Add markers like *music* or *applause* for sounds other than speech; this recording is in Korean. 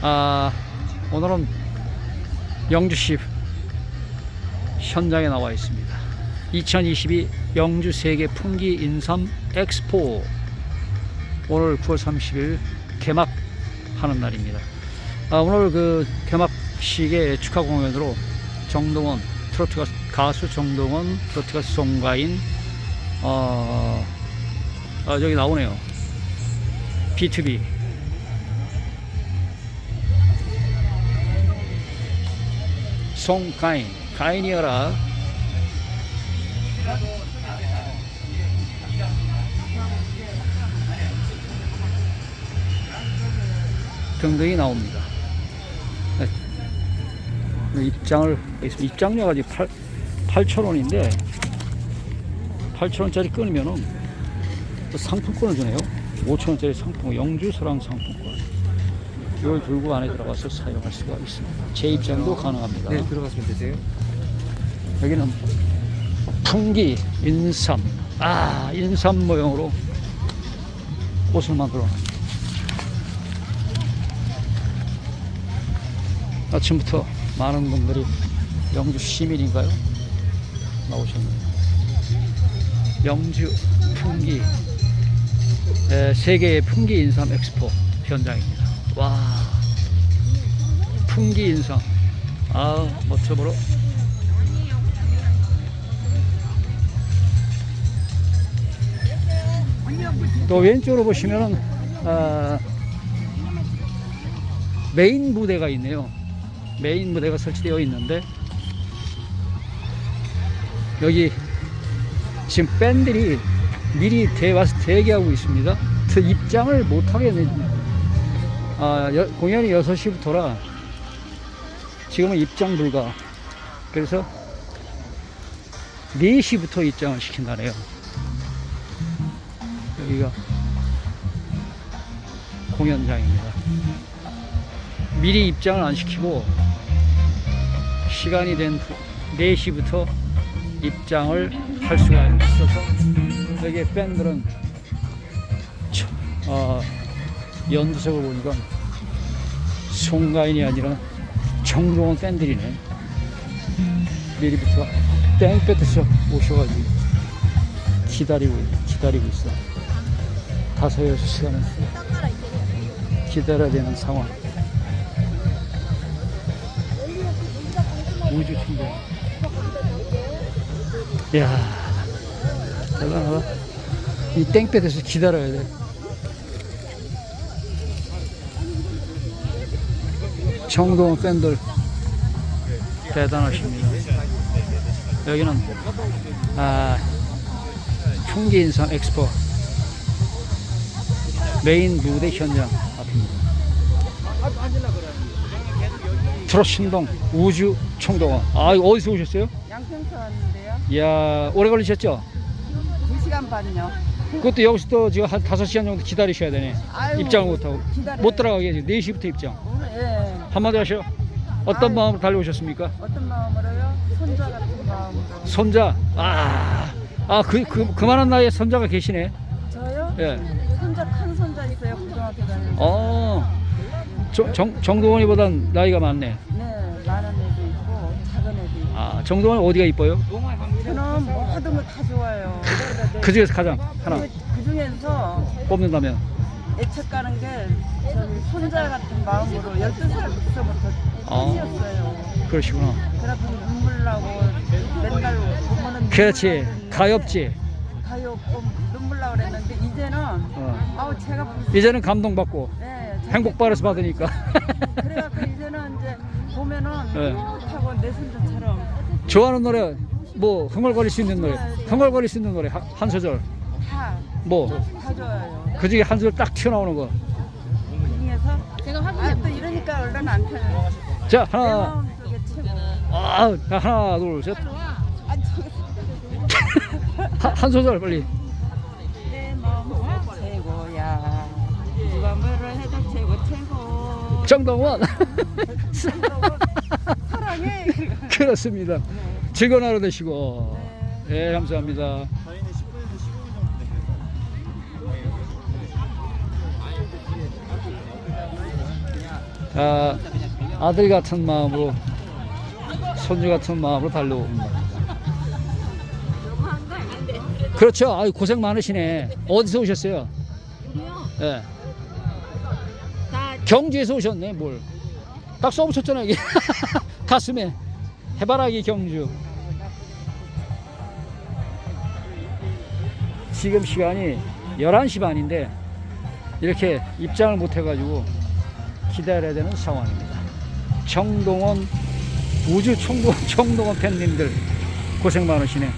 아, 오늘은 영주시 현장에 나와 있습니다. 2022 영주 세계 풍기 인삼 엑스포 오늘 9월 30일 개막하는 날입니다. 아, 오늘 그 개막식의 축하 공연으로 정동원 트로트 가수, 정동원 트로트 가수 송가인 어, 아, 여기 나오네요. B2B 송가인 가인이어라 등등이 나옵니다. 네. 입장을 입장료가 지금 8 8,000원인데 8,000원짜리 끊으면은 또 상품권을 주네요. 5,000원짜리 상품, 영주 서랑 상품권. 이걸 들고 안에 들어가서 사용할 수가 있습니다. 재입장도 가능합니다. 네, 들어가시면 되세요. 여기는 풍기 인삼 아 인삼 모형으로 옷을 만들어 놨습니다. 아침부터 많은 분들이 영주 시민인가요? 나오셨네요. 영주 풍기 에, 세계의 풍기 인삼 엑스포 현장입니다. 와 풍기 인삼 아 멋져 보러 또 왼쪽으로 보시면은 아, 메인 무대가 있네요. 메인 무대가 설치되어 있는데 여기 지금 밴들이 미리 대 와서 대기하고 있습니다. 그 입장을 못 하겠네. 아, 여- 공연이 6시부터라 지금은 입장 불가. 그래서 4시부터 입장을 시킨다네요. 여기가 공연장입니다. 미리 입장을 안 시키고 시간이 된 후- 4시부터 입장을 할 수가 있어서 여기 밴들은 저- 어, 연두색을 보니까 송가인이 아니라 정동원 밴들이네. 미리부터 땡볕에서 오셔가지고 기다리고 기다리고 있어. 다섯 여섯 시간을 기다려야 되는 상황. 우주 충전. 이야, 대단하다. 이 땡볕에서 기다려야 돼. 정동원 팬들 대단하십니다. 여기는 아, 풍기인삼 엑스포 메인 무대 현장 앞입니다. 트롯신동 우주 총동원. 아, 어디서 오셨어요? 양평서 왔는데요. 이야, 오래 걸리셨죠? 2시간 반요. 그것도 여기서 또 지금 한 5시간 정도 기다리셔야 되네. 아이고, 입장을 못하고. 기다려요. 못 들어가게 해야지. 4시부터 입장. 예. 한마디 하셔. 어떤 아유. 마음으로 달려오셨습니까? 어떤 마음으로요? 손자 같은 마음으로. 손자. 아, 아, 그, 그, 그만한 나이에 손자가 계시네. 저요? 예. 손자 큰 손자 있어요. 고등학교 다니는. 어, 정, 정, 정동원이보단 나이가 많네. 네, 많은 애도 있고 작은 애도 있고. 아, 정동원 어디가 이뻐요? 저는 모든 거다 좋아요. 그 중에서 가장 하나 그, 그 중에서 뽑는다면. 애착 가는 게 저는 손자 같은 마음으로 12살부터 어. 팬이었어요. 그러시구나. 그래서 눈물 나고 맨날 보면은 그렇지. 가엾지. 가엾고 눈물 나고 그랬는데 이제는 어. 아우 제가 이제는 감동받고 네, 행복받아서 받으니까. *laughs* 그래갖고 이제는 이제 보면은 네. 뿌듯하고 내 손자처럼 좋아하는 노래 뭐 흥얼거릴 수 있는 노래 흥얼거릴 수 있는 노래 한, 한 소절 다, 뭐다 좋아요. 그 중에 한 소절 딱 튀어나오는 거. 제가 확인해 아, 또 이러니까 얼른 안 타요. 자내 하나 마음속에 최고. 아 하나 둘 셋. 아, 저기 *laughs* 한, 한 소절 빨리. 내 마음속에 최고야. 누가 뭐를 해도 최고 최고. 정동원. *laughs* 사랑해. *laughs* 그렇습니다. 즐거운 하루 되시고. 네. 네 감사합니다. 아, 아들 같은 마음으로 손주 같은 마음으로 달려옵니다. 그렇죠. 아유, 고생 많으시네. 어디서 오셨어요? 예. 다 경주에서 오셨네, 뭘. 딱 써붙였잖아요, 이게. *laughs* 가슴에. 해바라기 경주. 지금 시간이 11시 반인데, 이렇게 입장을 못 해가지고 기다려야 되는 상황입니다. 정동원, 우주 총동, *laughs* 정동원 팬님들 고생 많으시네.